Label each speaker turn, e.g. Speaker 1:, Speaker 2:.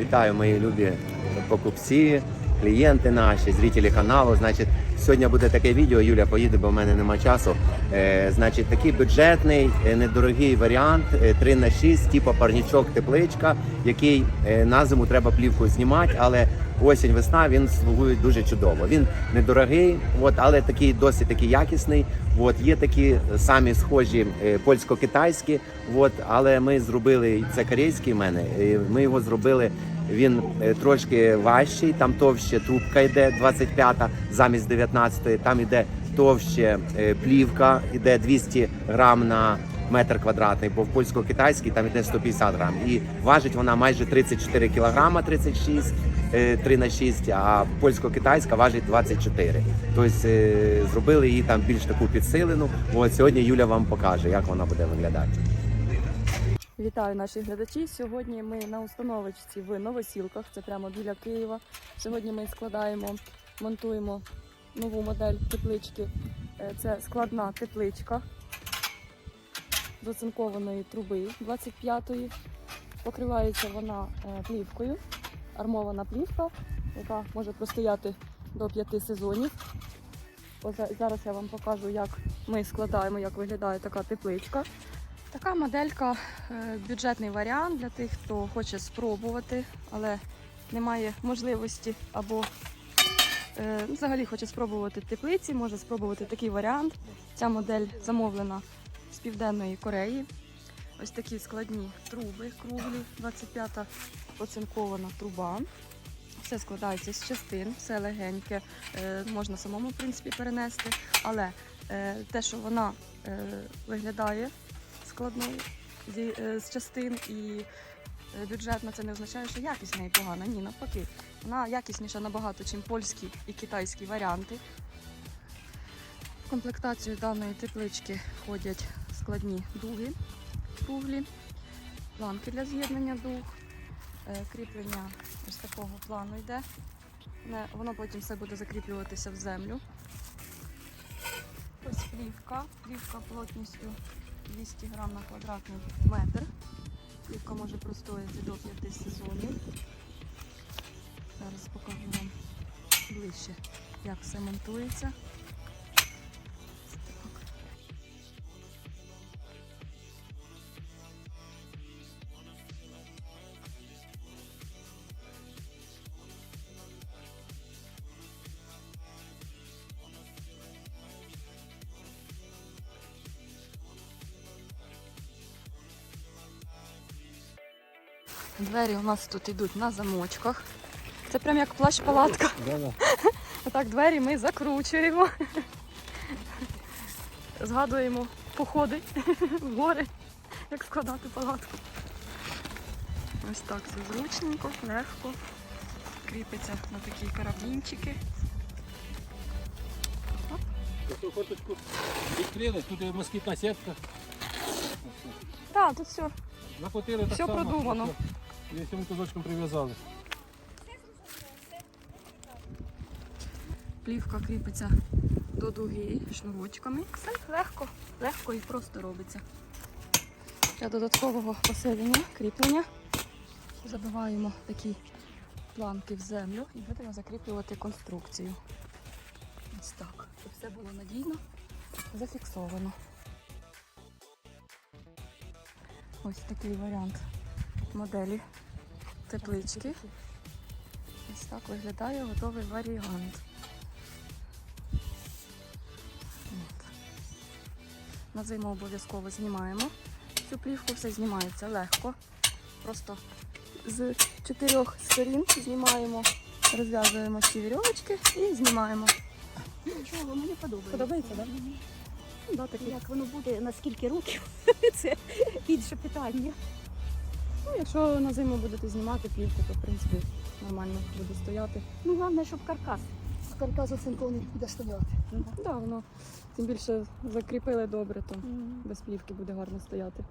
Speaker 1: Вітаю, мої любі покупці, клієнти наші, зрителі каналу. Значить, сьогодні буде таке відео. Юля поїде, бо в мене нема часу. Е, значить, такий бюджетний, е, недорогий варіант е, 3 на 6, типу парнічок тепличка, який е, на зиму треба плівку знімати, але осінь, весна він слугує дуже чудово. Він недорогий, от, але такий досить такий якісний. От, є такі самі схожі е, польсько-китайські, от, але ми зробили це корейський в мене. Ми його зробили. Він е, трошки важчий, там товще трубка йде 25-та замість 19-ї, там йде товще плівка, йде 200 грам на метр квадратний, бо в польсько-китайській там йде 150 грам. І важить вона майже 34 кілограма, 36, е, 3 на 6, а польсько-китайська важить 24. Тобто е, зробили її там більш таку підсилену. От сьогодні Юля вам покаже, як вона буде виглядати.
Speaker 2: Вітаю наші глядачі. Сьогодні ми на установочці в Новосілках, це прямо біля Києва. Сьогодні ми складаємо, монтуємо нову модель теплички. Е, Це складна тепличка з оцинкованої труби 25-ї. Покривається вона е, плівкою, армована плівка, яка може простояти до 5 сезонів. Ось зараз я вам покажу, як ми складаємо, як виглядає така тепличка. Така моделька е, бюджетний варіант для тих, хто хоче спробувати, але не має можливості або е, взагалі хоче спробувати теплиці, може спробувати такий варіант. Ця модель замовлена з Південної Кореї. Ось такі складні труби круглі, 25-та оцинкована труба. Все складається з частин, все легеньке, е, можна самому в принципі перенести, але е, те, що вона е, виглядає складною з частин і бюджетна, це не означає, що якість в неї погана. Ні, навпаки. Вона якісніша набагато, ніж польські і китайські варіанти. В комплектацію даної теплички входять складні дуги круглі, планки для з'єднання дуг, кріплення ось такого плану йде. Воно потім все буде закріплюватися в землю. Ось плівка. Плівка плотністю 200 грам на квадратний метр. Плівка може простояти до 5 сезонів. Зараз покажу вам ближче, як все монтується. Двері у нас тут йдуть на замочках. Це прям як плащ-палатка. Отак двері ми закручуємо. Згадуємо походи в гори, як складати палатку. Ось так все зручненько, легко. Кріпиться на такі карабінчики.
Speaker 3: Таку фоточку відкрили, тут є москітна сітка.
Speaker 2: Так, тут все. Все продумано.
Speaker 3: І цим кузочком прив'язали.
Speaker 2: Плівка кріпиться до дуги шнурочками. Все легко, легко і просто робиться. Для додаткового посилення, кріплення забиваємо такі планки в землю і будемо закріплювати конструкцію. Ось так, щоб все було надійно зафіксовано. Ось такий варіант моделі теплички. Ось так виглядає готовий варіант. От. На зиму обов'язково знімаємо цю плівку, все знімається легко. Просто з чотирьох сторін знімаємо, розв'язуємо ці вірьовочки і знімаємо.
Speaker 4: Нічого, мені подобається.
Speaker 2: Подобається, так? Да.
Speaker 4: Як воно буде на скільки років, це інше питання.
Speaker 2: Ну, якщо на зиму будете знімати плівку, то в принципі нормально буде стояти.
Speaker 4: Ну, головне, щоб каркас. Каркас оцинкований буде стояти.
Speaker 2: Так, да, воно тим більше закріпили добре, то без плівки буде гарно стояти.